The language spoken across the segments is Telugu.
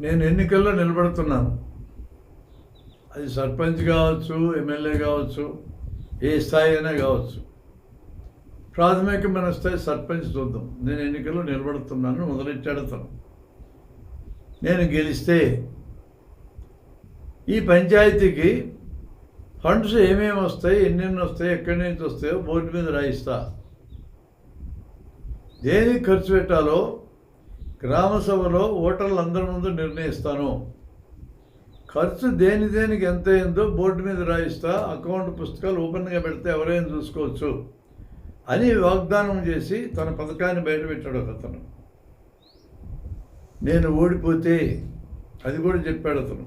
నేను ఎన్నికల్లో నిలబడుతున్నాను. అది సర్పంచ్ కావచ్చు ఎమ్మెల్యే కావచ్చు ఏ స్థాయి అయినా కావచ్చు. ప్రాథమికమైన స్థాయి సర్పంచ్ చూద్దాం. నేను ఎన్నికల్లో నిలబడుతున్నాను మొదలెట్టాడుతాను. నేను గెలిస్తే ఈ పంచాయతీకి ఫండ్స్ ఏమేమి వస్తాయి ఎన్నెన్ని వస్తాయి ఎక్కడి నుంచి వస్తాయో బోర్డు మీద రాయిస్తా. దేనికి ఖర్చు పెట్టాలో గ్రామసభలో ఓటర్లు అందరి ముందు నిర్ణయిస్తాను. ఖర్చు దేని దేనికి ఎంత అయిందో బోర్డు మీద రాయిస్తా అకౌంట్ పుస్తకాలు ఓపెన్గా పెడితే ఎవరైనా చూసుకోవచ్చు అని వాగ్దానం చేసి తన పథకాన్ని బయటపెట్టాడు ఒక అతను. నేను ఓడిపోతే అది కూడా చెప్పాడు అతను.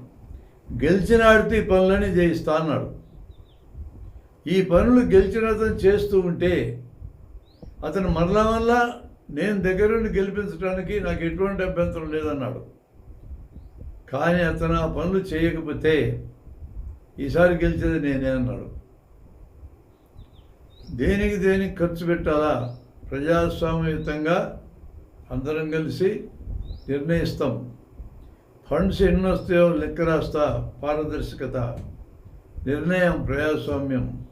గెలిచినాడితే ఈ పనులన్నీ చేయిస్తా అన్నాడు. ఈ పనులు గెలిచిన అతను చేస్తూ ఉంటే అతను మరలా మరలా నేను దగ్గరుండి గెలిపించడానికి నాకు ఎటువంటి అభ్యంతరం లేదన్నాడు. కానీ అతను ఆ పనులు చేయకపోతే ఈసారి గెలిచేది నేనే అన్నాడు. దేనికి దేనికి ఖర్చు పెట్టాలా? ప్రజాస్వామ్యయుతంగా అందరం కలిసి నిర్ణయిస్తాం. ఫండ్స్ ఎన్ని వస్తాయో లెక్క రాస్తా పారదర్శకత. నిర్ణయం ప్రజాస్వామ్యం.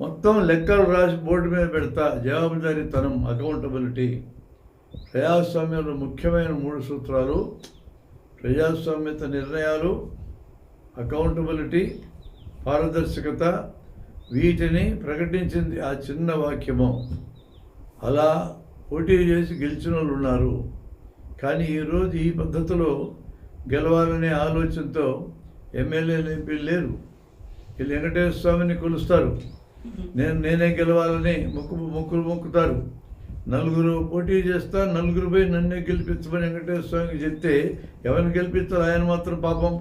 మొత్తం లెక్కలు రాసి బోర్డు మీద పెడతా. జవాబుదారీతనం అకౌంటబిలిటీ ప్రజాస్వామ్యంలో ముఖ్యమైన మూడు సూత్రాలు. ప్రజాస్వామ్యత నిర్ణయాలు అకౌంటబిలిటీ పారదర్శకత. వీటిని ప్రకటించింది ఆ చిన్న వాక్యము. అలా పోటీ చేసి గెలిచిన వాళ్ళు ఉన్నారు. కానీ ఈరోజు ఈ పద్ధతిలో గెలవాలనే ఆలోచనతో ఎమ్మెల్యేలు ఎంపీలు లేరు. వీళ్ళు వెంకటేశ్వర స్వామిని కొలుస్తారు. నేను నేనే గెలవాలని మొక్కు మొక్కులు మొక్కుతారు. నలుగురు పోటీ చేస్తా నలుగురు పోయి నన్నే గెలిపించమని వెంకటేశ్వర స్వామికి చెప్తే ఎవరిని గెలిపిస్తారు? ఆయన మాత్రం పాపం.